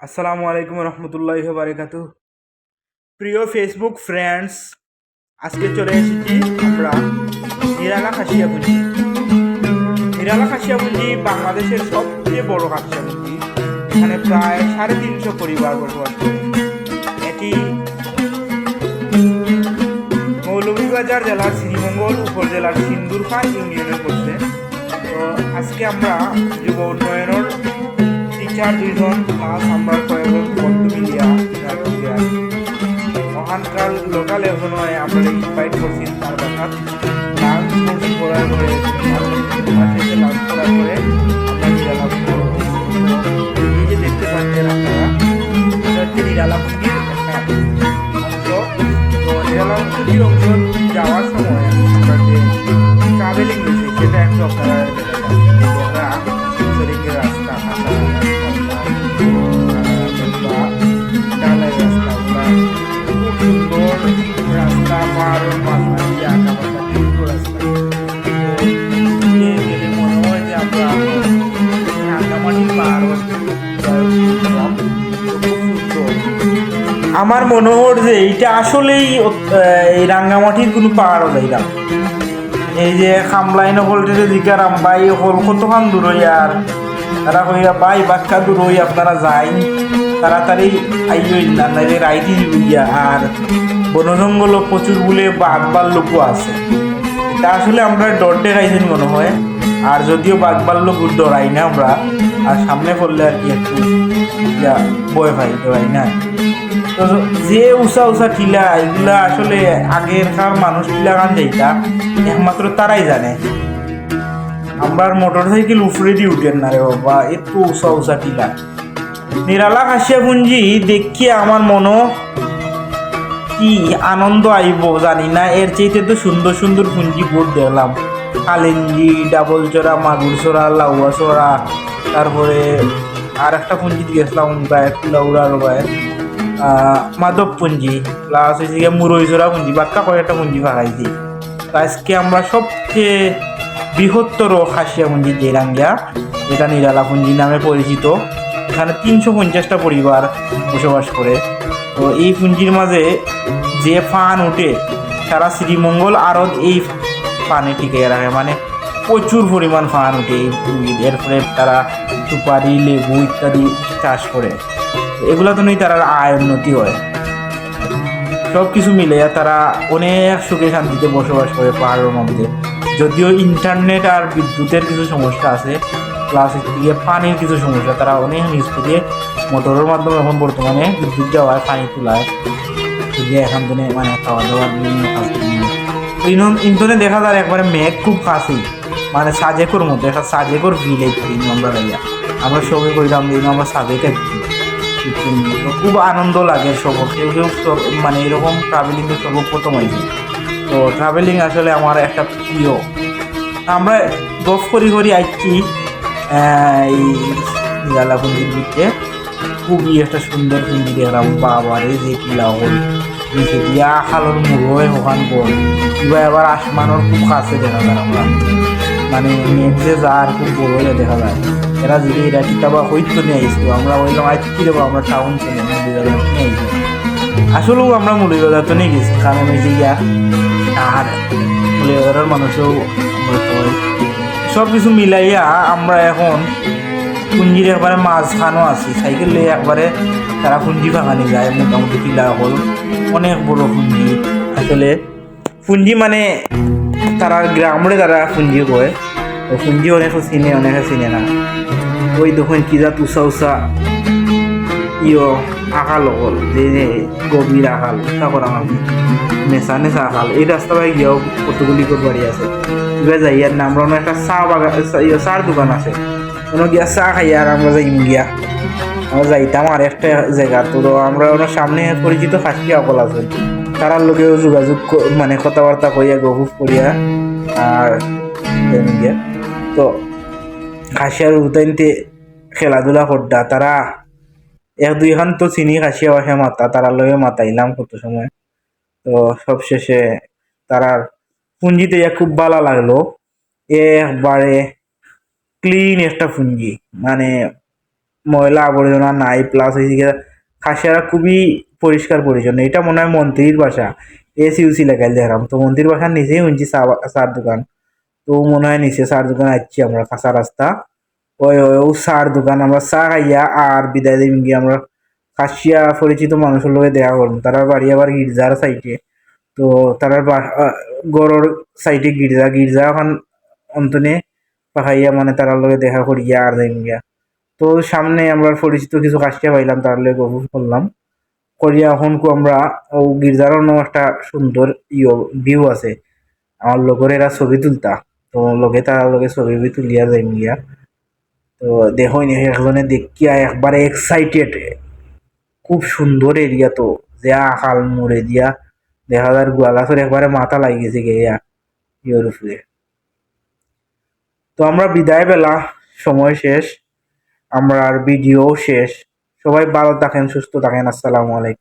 আসসালামু আলাইকুম রহমতুল্লাহ বারকাত প্রিয় ফেসবুক ফ্রেন্ডস আজকে চলে এসেছি আমরা নিরালা খাসিয়াপুঞ্জি নিরালা খাসিয়াপুঞ্জি বাংলাদেশের সবচেয়ে বড় খাসিয়াপুঞ্জি এখানে প্রায় সাড়ে তিনশো পরিবার বসবাস করে। এটি মৌলভীবাজার জেলার শ্রীমঙ্গল উপজেলার সিন্দুরখান ইউনিয়নে পড়ছে। তো আজকে আমরা যুব উন্নয়নের টিচার দুইজন প্লাস আমরা কয়েকজন বন্ধু মিলিয়া ওখানকার লোকাল এখনও আমরা ইনভাইট করছি তার বাসাত লাঞ্চ করছি করার পরে মাঠে লাঞ্চ করার দেখতে পাচ্ছেন অংশ আমার মনে হয় যে এইটা আসলেই এই রাঙ্গামাটির কোনো পাহাড় না। এই যে খামলাই নকলটিতে জিকারাম বাই হল কতক্ষণ দূর আর তারা কইয়া বাই বাক্কা দূর হই আপনারা যাই, তাড়াতাড়ি আইয়ই না নাইলে রাইতি গিয়া আর বন জঙ্গল প্রচুর বলে বাঘ লোকও আছে। এটা আসলে আমরা ডর দেখাইছেন মনে হয়। আর যদিও বাঘ লোক ডরাই না আমরা, আর সামনে পড়লে আর কি একটু ভয় পাই ডরাই না। যে উষা উষা টিলা, এগুলা আসলে আগেরকার মানুষ টিলা গান যাইতা একমাত্র তারাই জানে। আমরা মোটর সাইকেল উফরে দিয়ে উঠেন না রে বাবা, এত উষা উষা টিলা। নিরালা খাসিয়া পুঞ্জি দেখিয়ে আমার মনো কি আনন্দ আইব জানি না, এর চাইতে তো সুন্দর সুন্দর পুঞ্জি বোর্ড দেখলাম। কালেঞ্জি ডাবল চড়া মাগুর চড়া লাউয়া চড়া তারপরে আর একটা পুঞ্জি গেছিলাম গায়ে লাউড়ার গায়ে মাধব পুঞ্জি প্লাস হয়েছে গিয়ে মুরইজোড়া পুঞ্জি বাক্কা কয়েকটা পুঞ্জি ভাগাইছি তো আজকে আমরা সবচেয়ে বৃহত্তর খাসিয়া পুঞ্জি জেরাঙ্গিয়া যেটা নিরালা পুঞ্জি নামে পরিচিত। এখানে তিনশো পঞ্চাশটা পরিবার বসবাস করে। তো এই পুঞ্জির মাঝে যে ফান উঠে, সারা শ্রীমঙ্গল আরও এই ফানে টিকে রাখে। মানে প্রচুর পরিমাণ ফান উঠে এর ফলে তারা সুপারি, লেবু ইত্যাদি চাষ করে। এগুলো তো নেই, তারা আয় উন্নতি হয়। সব কিছু মিলে তারা অনেক সুখে শান্তিতে বসবাস করে পাহাড়ের মধ্যে। যদিও ইন্টারনেট আর বিদ্যুতের কিছু সমস্যা আছে প্লাস দিয়ে পানির কিছু সমস্যা, তারা অনেক নিচ থেকে মোটরের মাধ্যমে এখন বর্তমানে বিদ্যুৎ যাওয়ায় পানি তোলায়। তুলিয়ে এখান থেকে মানে খাওয়া দাওয়ার বিভিন্ন কাজ দেখা যায় একবারে মেঘ খুব কাছেই। মানে সাজেকর মতো একটা সাজেকর ভিল এই আমরা আমরা সবাই করিলাম আমরা সাজেকে খুব আনন্দ লাগে সব কেউ কেউ মানে এরকম ট্রাভেলিংয়ে সর্বপ্রথম হয়েছে। তো ট্রাভেলিং আসলে আমার একটা প্রিয়। আমরা গফ করি করি আইছি এই নিরালাপুঞ্জির দিকে। খুবই একটা সুন্দর পুঞ্জি দেখলাম বাবারে যে কিলা হল নিচে দিয়া খালর মুড়োয় ওখান কিবা এবার আসমানোর খুব কাছে দেখা যায় আমরা। মানে মেঘ যে যার খুব বড় হয়ে দেখা যায়। এরা যদি এরা কিতাবা হইতো নিয়ে আইসতো আমরা ওইলাম আজ কি দেবো আমরা টাউন চলে নিয়ে আইসি আসলেও আমরা মুড়িবাজার তো নিয়ে গেছি, কারণ ওই যে ইয়া আর মুড়িবাজারের মানুষও সব কিছু মিলাইয়া আমরা এখন পুঞ্জির একবারে মাঝখানও আছি। সাইকেল লিয়ে একবারে তারা পুঞ্জি ভাঙানি যায়, মোটামুটি টিলা হল। অনেক বড় পুঞ্জি। আসলে পুঞ্জি মানে তারা গ্রামে তারা পুঞ্জি কয় পুঞ্জি অনেকে চিনে চিনে না ওই দেখুন কি যা তুষা উষা ইয় আকাল অকল, যে গভীর আকাল উষা আমি নেশা নেশা আকাল এই রাস্তা ভাই গিয়েও কতগুলি বাড়ি আছে। এবার যাই আর একটা বাগান দোকান আছে। গিয়া চা খাই আর আমরা যাইম গিয়া। আমরা যাইতাম আর একটা জায়গা তো আমরা ওনার সামনে পরিচিত খাসি অকল আছে। তারার লোকেও যোগাযোগ মানে কথাবার্তা কইয়া গহুফ করিয়া আর গিয়া। তো খাসিয়ার উতাইনতে খেলাধুলা করডা তারা এক দুই খান তো চিনি খাসিয়া বাসা মাতা তারার লগে মাতাইলাম কত সময়। তো সব শেষে তারার পুঞ্জিতে খুব ভালো লাগল। একবারে ক্লিন একটা পুঞ্জি। মানে ময়লা আবর্জনা নাই প্লাস এইদিকে খাসিয়ারা খুবই পরিষ্কার পরিচ্ছন্ন এটা মনে হয় মন্ত্রীর বাসা। এস ইউসি লেখাই দেখলাম তো মন্ত্রীর বাসার নিচেই হয়েছি চা চার দোকান। তো মনে হয় নিচে চার দোকান আসছি আমরা, কাঁচা রাস্তা। ওই ওই, ও চার দোকান, আমরা চা খাইয়া আর বিদায় দিন গিয়ে আমরা কাশিয়া পরিচিত মানুষের লগে দেখা করলাম তারা বাড়ি আবার গির্জার সাইডে তো তারা গড়র সাইডে গির্জা গির্জা এখন অন্তনে পাহাইয়া মানে তারার লগে দেখা করিয়া আর যাইম গিয়া। তো সামনে আমরা পরিচিত কিছু কাশিয়া পাইলাম, তার লগে গভীর করলাম। করিয়া এখন কো আমরা, ও গির্জার অন্য একটা সুন্দর ইয়ে ভিউ আছে। আমার লগের এরা ছবি তুলতা। তো লগে তার লগে ছবি তুলিয়া যাইম গিয়া তো দেখো নি একজনে দেখিয়া একবারে এক্সাইটেড খুব সুন্দর এরিয়া তো, যে আকাল মুড়ে দিয়া। দেখা যায় গোয়ালাছর একবারে মাথা লাগি গেছে গিয়া ইয়ের উপরে তো আমরা বিদায় বেলা, সময় শেষ। আমরা আর ভিডিও শেষ। সবাই ভালো থাকেন, সুস্থ থাকেন। আসসালামু আলাইকুম।